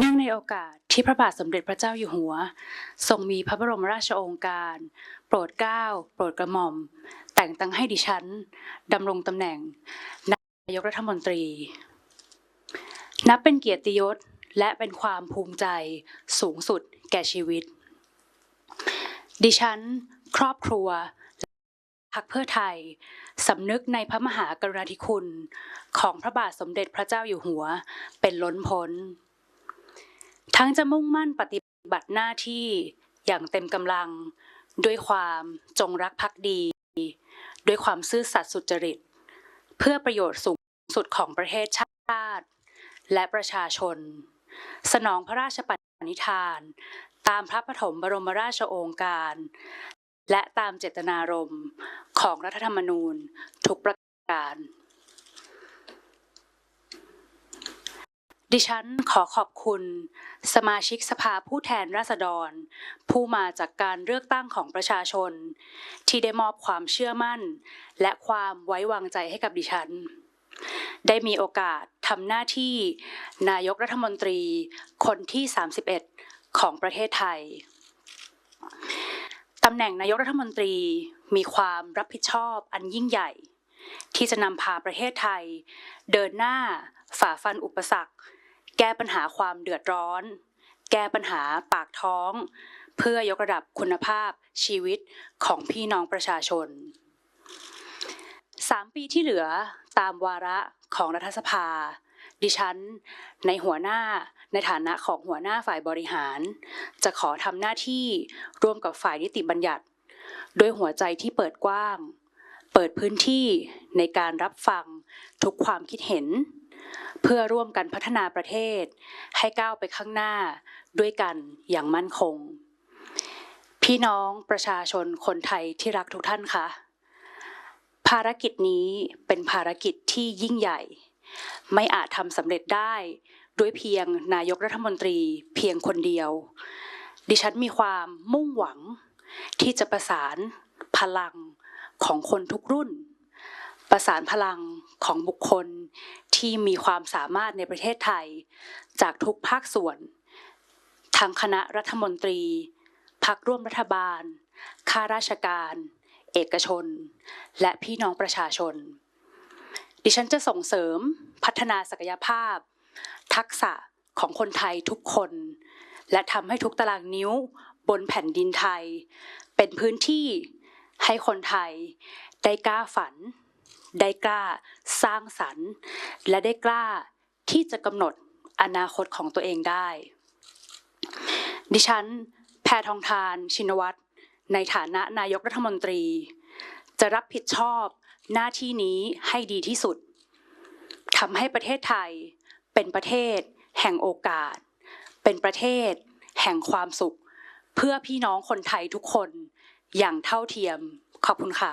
เนื่องในโอกาสที่พระบาทสมเด็จพระเจ้าอยู่หัว ทรงมีพระบรมราชโองการ โปรดเกล้า โปรดกระหม่อม แต่งตั้งให้ดิฉันดำรงตำแหน่ง นายกรัฐมนตรี นับเป็นเกียรติยศและเป็นความภูมิใจสูงสุดแก่ชีวิต ดิฉัน ครอบครัวพรรคเพื่อไทยสำนึกในพระมหากรุณาธิคุณ ของพระบาทสมเด็จพระเจ้าอยู่หัวเป็นล้นพ้น ทั้งจะมุ่งมั่นปฏิบัติหน้าที่อย่างเต็มกำลัง ด้วยความจงรักภักดี ด้วยความซื่อสัตย์สุจริต เพื่อประโยชน์สูงสุดของประเทศชาติ และประชาชน สนองพระราชปณิธาน ตามพระปฐมบรมราชโองการ และตามเจตนารมณ์ของรัฐธรรมนูญทุกประการ ดิฉันขอขอบคุณ สมาชิกสภาผู้แทนราษฎร ผู้มาจากการเลือกตั้งของประชาชน ที่ได้มอบความเชื่อมั่น และความไว้วางใจให้กับดิฉัน ได้มีโอกาสทำหน้าที่ นายกรัฐมนตรี คนที่ 31 ของประเทศไทยตำแหน่งนายกรัฐมนตรีมีความรับผิดชอบอันยิ่งใหญ่ ที่จะนำพาประเทศไทย เดินหน้าฝ่าฟันอุปสรรค แก้ปัญหาความเดือดร้อน แก้ปัญหาปากท้อง เพื่อยกระดับคุณภาพชีวิตของพี่น้องประชาชนสามปีที่เหลือตามวาระของรัฐสภา ดิฉัน ในหัวหน้าในฐานะของหัวหน้าฝ่ายบริหาร จะขอทำหน้าที่ร่วมกับฝ่ายนิติบัญญัติ ด้วยหัวใจที่เปิดกว้าง เปิดพื้นที่ในการรับฟังทุกความคิดเห็น เพื่อร่วมกันพัฒนาประเทศ ให้ก้าวไปข้างหน้าด้วยกันอย่างมั่นคง พี่น้องประชาชนคนไทยที่รักทุกท่านคะภารกิจนี้เป็นภารกิจที่ยิ่งใหญ่ ไม่อาจทำสำเร็จได้ด้วยเพียงนายกรัฐมนตรีเพียงคนเดียว ดิฉันมีความมุ่งหวัง ที่จะประสานพลังของคนทุกรุ่น ประสานพลัง ของบุคคลที่มีความสามารถในประเทศไทย จากทุกภาคส่วน ทั้งคณะรัฐมนตรี พักร่วมรัฐบาล ข้าราชการ เอกชน และพี่น้องประชาชน ดิฉันจะส่งเสริมพัฒนาศักยภาพ ทักษะของคนไทยทุกคน และทำให้ทุกตารางนิ้วบนแผ่นดินไทย เป็นพื้นที่ให้คนไทยได้กล้าฝัน ได้กล้าสร้างสรรค์ และได้กล้าที่จะกำหนดอนาคตของตัวเองได้ ดิฉัน แพทองทาน ชินวัตร ในฐานะนายกรัฐมนตรี จะรับผิดชอบหน้าที่นี้ให้ดีที่สุดทำให้ประเทศไทยเป็นประเทศ แห่งโอกาส เป็นประเทศ แห่งความสุข เพื่อพี่น้องคนไทยทุกคนอย่างเท่าเทียม ขอบคุณค่ะ